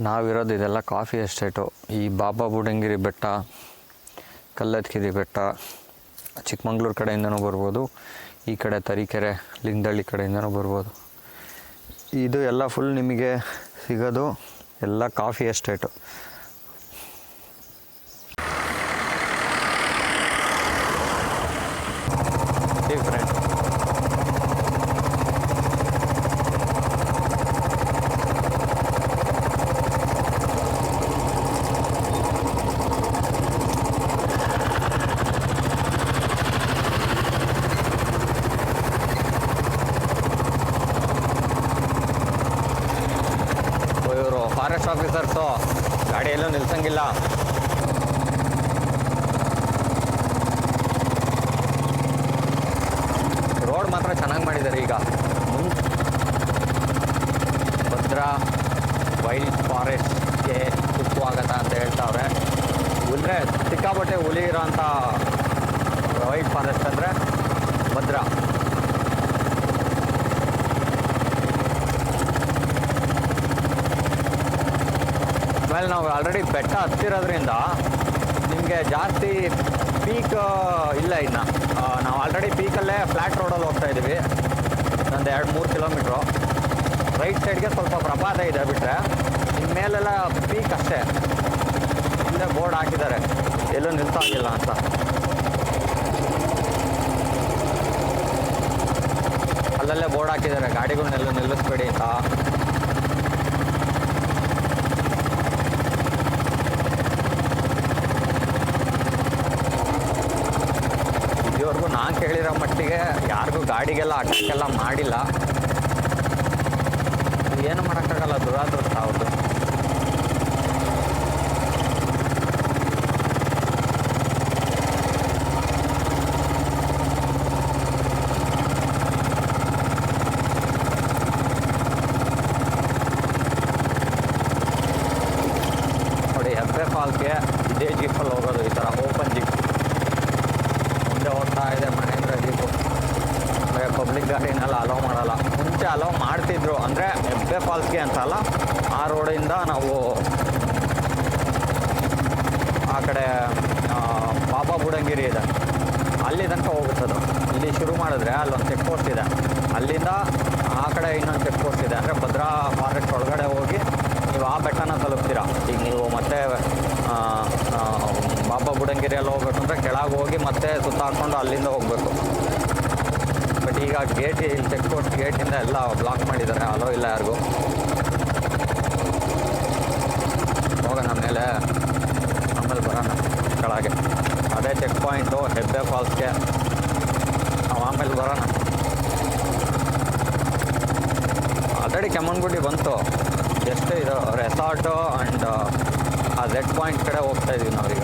ನಾವಿರೋದು ಇದೆಲ್ಲ coffee estate. ಈ ಬಾಬಾ ಬುಡಂಗಿರಿ ಬೆಟ್ಟ ಕಲ್ಲತ್ಕಿರಿ ಬೆಟ್ಟ, ಚಿಕ್ಕಮಂಗ್ಳೂರು ಕಡೆಯಿಂದನೂ ಬರ್ಬೋದು. ಈ ಕಡೆ ತರೀಕೆರೆ ಲಿಂಗದಳ್ಳಿ ಕಡೆಯಿಂದನೂ ಬರ್ಬೋದು. ಇದು ಎಲ್ಲ ಫುಲ್ ನಿಮಗೆ ಸಿಗೋದು ಎಲ್ಲ ಕಾಫಿ ಎಸ್ಟೇಟು. ಫಾರೆಸ್ಟ್ ಆಫೀಸರ್ಸು ಗಾಡಿ ಎಲ್ಲೂ ನಿಲ್ಸಂಗಿಲ್ಲ. ರೋಡ್ ಮಾತ್ರ ಚೆನ್ನಾಗಿ ಮಾಡಿದ್ದಾರೆ ಈಗ. ಭದ್ರಾ ವೈಲ್ಡ್ ಫಾರೆಸ್ಟ್ಗೆ ಸುಖವಾಗತ್ತ ಅಂತ ಹೇಳ್ತಾವ್ರೆ. ಅಂದರೆ ಸಿಕ್ಕಾಪಟ್ಟೆ ಹುಲಿ ಇರೋಂಥ ವೈಲ್ಡ್ ಫಾರೆಸ್ಟ್ ಅಂದರೆ ಭದ್ರಾ. ಆಮೇಲೆ ನಾವು ಆಲ್ರೆಡಿ ಬೆಟ್ಟ ಹತ್ತಿರೋದ್ರಿಂದ ನಿಮಗೆ ಜಾಸ್ತಿ ಪೀಕ್ ಇಲ್ಲ ಇನ್ನು. ನಾವು ಆಲ್ರೆಡಿ ಪೀಕಲ್ಲೇ ಫ್ಲ್ಯಾಟ್ ರೋಡಲ್ಲಿ ಹೋಗ್ತಾ ಇದ್ದೀವಿ ಒಂದು ಎರಡು ಮೂರು ಕಿಲೋಮೀಟ್ರು ರೈಟ್ ಸೈಡ್ಗೆ ಸ್ವಲ್ಪ ಪ್ರಪಾತ ಇದೆ ಬಿಟ್ಟರೆ ಇನ್ಮೇಲೆಲ್ಲ ಪೀಕ್ ಅಷ್ಟೇ. ಇಲ್ಲೇ ಬೋರ್ಡ್ ಹಾಕಿದ್ದಾರೆ. ಎಲ್ಲೂ ನಿಲ್ತಾಗಿಲ್ಲ ಅಂತ. ಅಲ್ಲಲ್ಲೇ ಬೋರ್ಡ್ ಹಾಕಿದ್ದಾರೆ. ಗಾಡಿಗಳನ್ನೆಲ್ಲೂ ನಿಲ್ಲಿಸ್ಬೇಡಿ ಅಂತ. ನಾನು ಕೇಳಿರೋ ಮಟ್ಟಿಗೆ ಯಾರಿಗೂ ಗಾಡಿಗೆಲ್ಲ ಅಟ್ಯಾಕೆಲ್ಲ ಮಾಡಿಲ್ಲ. ಏನು ಮಾಡೋಕ್ಕಾಗಲ್ಲ, ದುರಾದೃಷ್ಟ ಅವ್ರದ್ದು ನೋಡಿ ಹೆಬ್ಬೆ ಫಾಲ್ಸ್ಗೆ ಇದೇ ಜೀಪಲ್ಲಿ ಹೋಗೋದು ಈ ಥರ ಗಾಡಿನೆಲ್ಲ ಅಲೋ ಮಾಡಲ್ಲ ಮುಂಚೆ ಅಲೋ ಮಾಡ್ತಿದ್ರು. ಅಂದರೆ ಹೆಬ್ಬೆ ಫಾಲ್ಸ್ಗೆ ಅಂತಲ್ಲ ಆ ರೋಡಿಂದ ನಾವು ಆ ಕಡೆ ಬಾಬಾ ಬುಡಂಗಿರಿ ಇದೆ. ಅಲ್ಲಿ ತನಕ ಹೋಗುತ್ತದು. ಇಲ್ಲಿ ಶುರು ಮಾಡಿದ್ರೆ ಅಲ್ಲೊಂದು ಚೆಕ್ ಪೋಸ್ಟ್ ಇದೆ. ಅಲ್ಲಿಂದ ಆ ಕಡೆ ಇನ್ನೊಂದು ಚೆಕ್ ಪೋಸ್ಟ್ ಇದೆ. ಅಂದರೆ ಭದ್ರಾ ಫಾರೆಸ್ಟ್ ಒಳಗಡೆ ಹೋಗಿ ನೀವು ಆ ಬೆಟ್ಟನ ತಲುಪ್ತೀರಾ. ಈಗ ನೀವು ಮತ್ತೆ ಬಾಬಾ ಬುಡಂಗಿರಿಯಲ್ಲಿ ಹೋಗ್ಬೇಕು ಅಂದರೆ ಕೆಳಗೆ ಹೋಗಿ ಮತ್ತೆ ಸುತ್ತಾಡ್ಕೊಂಡು ಅಲ್ಲಿಂದ ಹೋಗಬೇಕು. ಬಟ್ ಈಗ ಗೇಟ್ ಇಲ್ಲಿ ಚೆಕ್ ಪೋಸ್ಟ್ ಗೇಟಿಂದ ಎಲ್ಲ ಬ್ಲಾಕ್ ಮಾಡಿದ್ದಾರೆ. ಅಲೋ ಇಲ್ಲ ಯಾರಿಗೂ. ಹೋಗೋಣ ಮೇಲೆ. ಆಮೇಲೆ ಬರೋಣ. ಕೆಳಗೆ. ಅದೇ ಚೆಕ್ ಪಾಯಿಂಟು ಹೆಬ್ಬೆ ಫಾಲ್ಸ್ಗೆ ನಾವು ಆಮೇಲೆ ಬರೋಣ. ಆಲ್ರೆಡಿ ಕೆಮ್ಮನ್ಗುಡಿ ಬಂತು. ಎಷ್ಟು ಇದು ರೆಸಾರ್ಟು ಆ್ಯಂಡ್ ಆ ಝೆಡ್ ಪಾಯಿಂಟ್ ಕಡೆ ಹೋಗ್ತಾ ಇದ್ದೀವಿ ನಾವೀಗ.